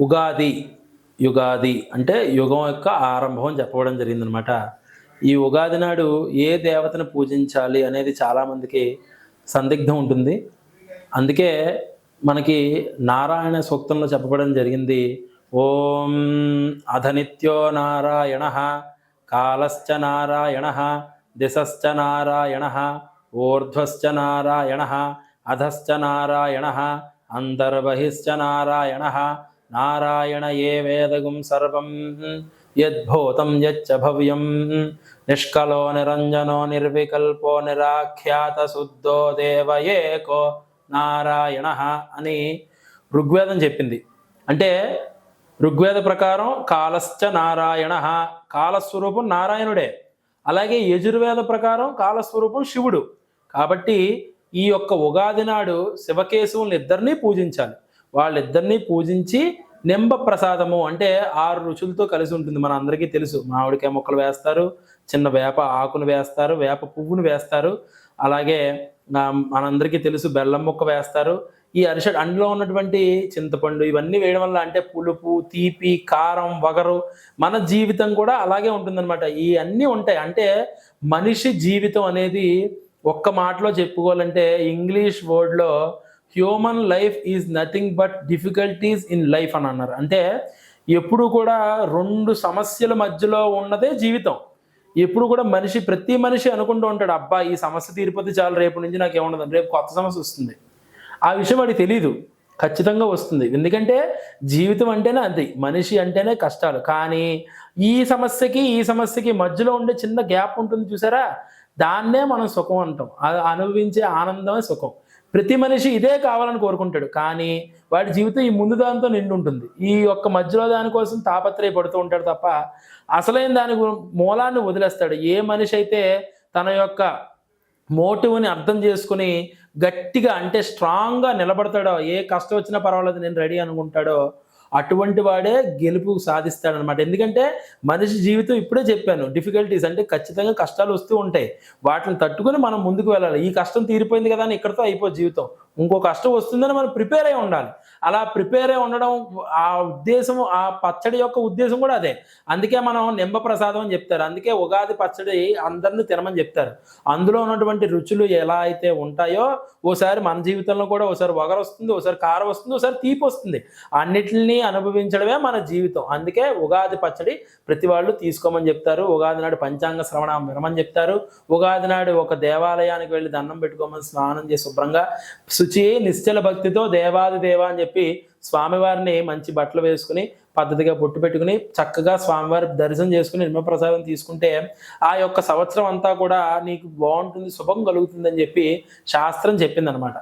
ఉగాది యుగాది అంటే యుగం యొక్క ఆరంభం అని చెప్పడం జరిగిందనమాట ఈ ఉగాది నాడు ఏ దేవతను పూజించాలి అనేది చాలామందికి సందిగ్ధం ఉంటుంది. అందుకే మనకి నారాయణ సూక్తంలో చెప్పబడడం జరిగింది. ఓం అధనిత్యో నారాయణ కాలశ్చ నారాయణ దిశశ్చ నారాయణ ఊర్ధ్వశ్చ నారాయణ అధశ్చ నారాయణ అంతర్బహిశ్చ నారాయణ నారాయణ ఏ వేదగుం సర్వం యద్భూతం యచ్చ భవ్యం. నిష్కలో నిరంజనో నిర్వికల్పో నిరాఖ్యాత శుద్ధో దేవ ఏకో నారాయణ అని ఋగ్వేదం చెప్పింది. అంటే ఋగ్వేద ప్రకారం కాలశ్చ నారాయణ కాలస్వరూపం నారాయణుడే. అలాగే యజుర్వేద ప్రకారం కాలస్వరూపం శివుడు. కాబట్టి ఈ యొక్క ఉగాది నాడు శివకేశవులను ఇద్దరినీ పూజించాలి. వాళ్ళిద్దరినీ పూజించి నింబ ప్రసాదము అంటే ఆరు రుచులతో కలిసి ఉంటుంది. మన అందరికీ తెలుసు. మామిడికాయ ముక్కలు వేస్తారు చిన్న వేప ఆకును వేస్తారు వేప పువ్వును వేస్తారు. అలాగే మనందరికీ తెలుసు బెల్లం ముక్క వేస్తారు. ఈ అరిషడ్ అందులో ఉన్నటువంటి చింతపండు ఇవన్నీ వేయడం వల్ల అంటే పులుపు తీపి కారం వగరు మన జీవితం కూడా అలాగే ఉంటుందన్నమాట. ఈ అన్నీ ఉంటాయి. అంటే మనిషి జీవితం అనేది ఒక్క మాటలో చెప్పుకోవాలంటే English వర్డ్లో human life is nothing but difficulties in life అని అన్నారు. అంటే ఎప్పుడు కూడా రెండు సమస్యల మధ్యలో ఉన్నదే జీవితం. ఎప్పుడు కూడా మనిషి ప్రతి మనిషి అనుకుంటూ ఉంటాడు అబ్బా ఈ సమస్య తీరిపోతే చాలు రేపు నుంచి నాకు ఏముండదు రేపు కొత్త సమస్య వస్తుంది. ఆ విషయం వాడికి తెలియదు ఖచ్చితంగా వస్తుంది. ఎందుకంటే జీవితం అంటేనే అంతే మనిషి అంటేనే కష్టాలు. కానీ ఈ సమస్యకి ఈ సమస్యకి మధ్యలో ఉండే చిన్న గ్యాప్ ఉంటుంది చూసారా? దాన్నే మనం సుఖం అంటాం. అది అనుభవించే ఆనందమే సుఖం. ప్రతి మనిషి ఇదే కావాలని కోరుకుంటాడు. కానీ వాడి జీవితం ఈ ముందు దానితో నిండి ఉంటుంది ఈ యొక్క మధ్యలో దానికోసం తాపత్రయపడుతూ ఉంటాడు తప్ప అసలైన దాని మూలాన్ని వదిలేస్తాడు. ఏ మనిషి అయితే తన యొక్క మోటివ్ని అర్థం చేసుకుని గట్టిగా అంటే స్ట్రాంగ్గా నిలబడతాడో ఏ కష్టం వచ్చినా పర్వాలేదు నేను రెడీ అనుకుంటాడో అటువంటి వాడే గెలుపు సాధిస్తాడనమాట ఎందుకంటే మనిషి జీవితం ఇప్పుడే చెప్పాను డిఫికల్టీస్ అంటే ఖచ్చితంగా కష్టాలు వస్తూ ఉంటాయి. వాటిని తట్టుకుని మనం ముందుకు వెళ్ళాలి. ఈ కష్టం తీరిపోయింది కదా అని ఇక్కడితో అయిపోయి జీవితం. ఇంకో కష్టం వస్తుందని మనం ప్రిపేర్ అయి ఉండాలి. అలా ప్రిపేర్ అయి ఉండడం ఆ ఉద్దేశం ఆ పచ్చడి యొక్క ఉద్దేశం కూడా అదే. అందుకే మనం నింబ ప్రసాదం అని చెప్తారు. అందుకే ఉగాది పచ్చడి అందరిని తినమని చెప్తారు. అందులో ఉన్నటువంటి రుచులు ఎలా అయితే ఉంటాయో ఓసారి మన జీవితంలో కూడా ఓసారి వగరు వస్తుంది ఓసారి కారం వస్తుంది ఓసారి తీపి వస్తుంది. అన్నిటిని అనుభవించడమే మన జీవితం. అందుకే ఉగాది పచ్చడి ప్రతి వాళ్ళు తీసుకోమని చెప్తారు. ఉగాది నాడు పంచాంగ శ్రవణ వినమని చెప్తారు. ఉగాది నాడు ఒక దేవాలయానికి వెళ్ళి దండం పెట్టుకోమని స్నానం చేసి శుభ్రంగా శుచి నిశ్చల భక్తితో దేవాది దేవ అని చెప్పి స్వామివారిని మంచి బట్టలు వేసుకుని పద్ధతిగా బొట్టు పెట్టుకుని చక్కగా స్వామివారి దర్శనం చేసుకుని నిమ్మప్రసాదం తీసుకుంటే ఆ యొక్క సంవత్సరం అంతా కూడా నీకు బాగుంటుంది శుభం కలుగుతుందని చెప్పి శాస్త్రం చెప్పిందనమాట.